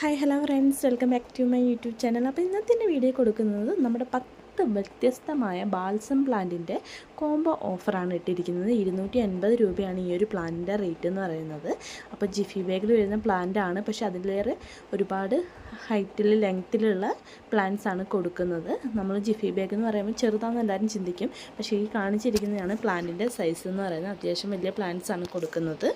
Hi hello friends welcome back to my YouTube channel അപ്പോൾ ഇന്നത്തെ video കൊടുക്കുന്നത് നമ്മുടെ പത്ത് വ്യത്യസ്തമായ ബാൽസം പ്ലാന്റിന്റെ കോംബോ ഓഫറാണ് ഇട്ടിരിക്കുന്നത്. ഇരുന്നൂറ്റി അൻപത് രൂപയാണ് ഈ ഒരു പ്ലാന്റിന്റെ റേറ്റ് എന്ന് പറയുന്നത്. അപ്പോൾ ജിഫി ബാഗിൽ വരുന്ന പ്ലാന്റ് ആണ്. പക്ഷേ അതിലേറെ ഒരുപാട് ഹൈറ്റിൽ ലെങ്ത്തിലുള്ള പ്ലാന്റ്സ് ആണ് കൊടുക്കുന്നത്. നമ്മൾ ജിഫി ബാഗ് എന്ന് പറയുമ്പോൾ ചെറുതാണെന്ന് എല്ലാവരും ചിന്തിക്കും. പക്ഷേ ഈ കാണിച്ചിരിക്കുന്നതാണ് പ്ലാന്റിന്റെ സൈസ് എന്ന് പറയുന്നത്. അത്യാവശ്യം വലിയ പ്ലാന്റ്സ് ആണ് കൊടുക്കുന്നത്.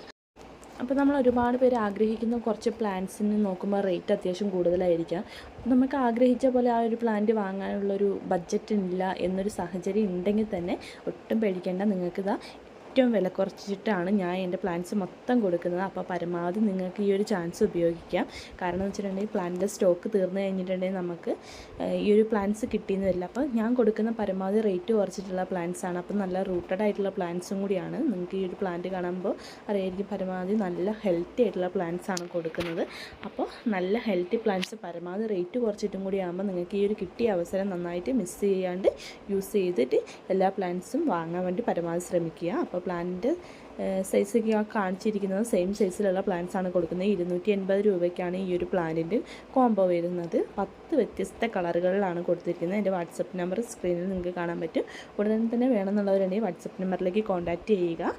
അപ്പോൾ നമ്മൾ ഒരുപാട് പേര് ആഗ്രഹിക്കുന്ന കുറച്ച് പ്ലാന്റ്സിന് നോക്കുമ്പോൾ റേറ്റ് അത്യാവശ്യം കൂടുതലായിരിക്കാം. നമുക്ക് ആഗ്രഹിച്ച പോലെ ആ ഒരു പ്ലാന്റ് വാങ്ങാനുള്ളൊരു ബഡ്ജറ്റ് ഇല്ല എന്നൊരു സാഹചര്യം ഉണ്ടെങ്കിൽ തന്നെ ഒട്ടും പേടിക്കേണ്ട. നിങ്ങൾക്കിതാ ഏറ്റവും വില കുറച്ചിട്ടാണ് ഞാൻ എന്റെ പ്ലാന്റ്സ് മൊത്തം കൊടുക്കുന്നത്. അപ്പോൾ പരമാവധി നിങ്ങൾക്ക് ഈ ഒരു ചാൻസ് ഉപയോഗിക്കാം. കാരണം എന്ന് വെച്ചിട്ടുണ്ടെങ്കിൽ പ്ലാന്റിന്റെ സ്റ്റോക്ക് തീർന്നു കഴിഞ്ഞിട്ടുണ്ടെങ്കിൽ നമുക്ക് ഈ ഒരു പ്ലാന്റ്സ് കിട്ടിയെന്ന് വരില്ല. അപ്പോൾ ഞാൻ കൊടുക്കുന്ന പരമാവധി റേറ്റ് കുറച്ചിട്ടുള്ള പ്ലാന്റ്സ് ആണ് അപ്പോൾ നല്ല റൂട്ടഡ് ആയിട്ടുള്ള പ്ലാന്റ്സും കൂടിയാണ്. നിങ്ങൾക്ക് ഈ ഒരു പ്ലാന്റ് കാണുമ്പോൾ അറിയായിരിക്കും പരമാവധി നല്ല ഹെൽത്തി ആയിട്ടുള്ള പ്ലാന്റ്സ് ആണ് കൊടുക്കുന്നത്. അപ്പോൾ നല്ല ഹെൽത്തി പ്ലാന്റ്സ് പരമാവധി റേറ്റ് കുറച്ചിട്ടും കൂടി ആകുമ്പോൾ നിങ്ങൾക്ക് ഈ ഒരു കിട്ടിയ അവസരം നന്നായിട്ട് മിസ് ചെയ്യാണ്ട് യൂസ് ചെയ്തിട്ട് എല്ലാ പ്ലാന്റ്സും വാങ്ങാൻ വേണ്ടി പരമാവധി ശ്രമിക്കുക. അപ്പോൾ പ്ലാന്റിന്റെ സൈസ് കാണിച്ചിരിക്കുന്നത് സെയിം സൈസിലുള്ള പ്ലാന്റ്സ് ആണ് കൊടുക്കുന്നത്. ഇരുന്നൂറ്റി എൺപത് രൂപയ്ക്കാണ് ഈ ഒരു പ്ലാന്റിന്റെ കോംബോ വരുന്നത്. പത്ത് വ്യത്യസ്ത കളറുകളിലാണ് കൊടുത്തിരിക്കുന്നത്. എന്റെ വാട്സപ്പ് നമ്പർ സ്ക്രീനിൽ നിങ്ങൾക്ക് കാണാൻ പറ്റും. ഉടനെ തന്നെ വേണമെന്നുള്ളവരുണ്ടെങ്കിൽ വാട്സപ്പ് നമ്പറിലേക്ക് കോൺടാക്റ്റ് ചെയ്യുക.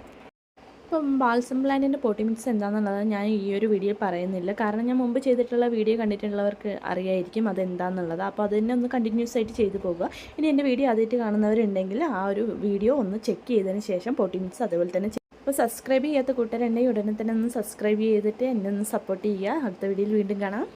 ഇപ്പം ബാൽസം പ്ലാന്റിന്റെ പോട്ടി മിക്സ് എന്താണെന്നുള്ളത് ഞാൻ ഈ ഒരു വീഡിയോയിൽ പറയുന്നില്ല. കാരണം ഞാൻ മുമ്പ് ചെയ്തിട്ടുള്ള വീഡിയോ കണ്ടിട്ടുള്ളവർക്ക് അറിയായിരിക്കും അതെന്താണെന്നുള്ളത് അപ്പോൾ അത് തന്നെ ഒന്ന് കണ്ടിന്യൂസ് ആയിട്ട് ചെയ്തു പോകുക ഇനി എന്റെ വീഡിയോ ആദ്യമായിട്ട് കാണുന്നവരുണ്ടെങ്കിൽ ആ ഒരു വീഡിയോ ഒന്ന് ചെക്ക് ചെയ്തതിന് ശേഷം പോട്ടി മിക്സ് അതേപോലെ തന്നെ അപ്പോൾ സബ്സ്ക്രൈബ് ചെയ്യാത്ത കൂട്ടുകാരുണ്ടെങ്കിൽ ഉടനെ തന്നെ ഒന്ന് സബ്സ്ക്രൈബ് ചെയ്തിട്ട് എന്നെ ഒന്ന് സപ്പോർട്ട് ചെയ്യുക. അടുത്ത വീഡിയോയിൽ വീണ്ടും കാണാം.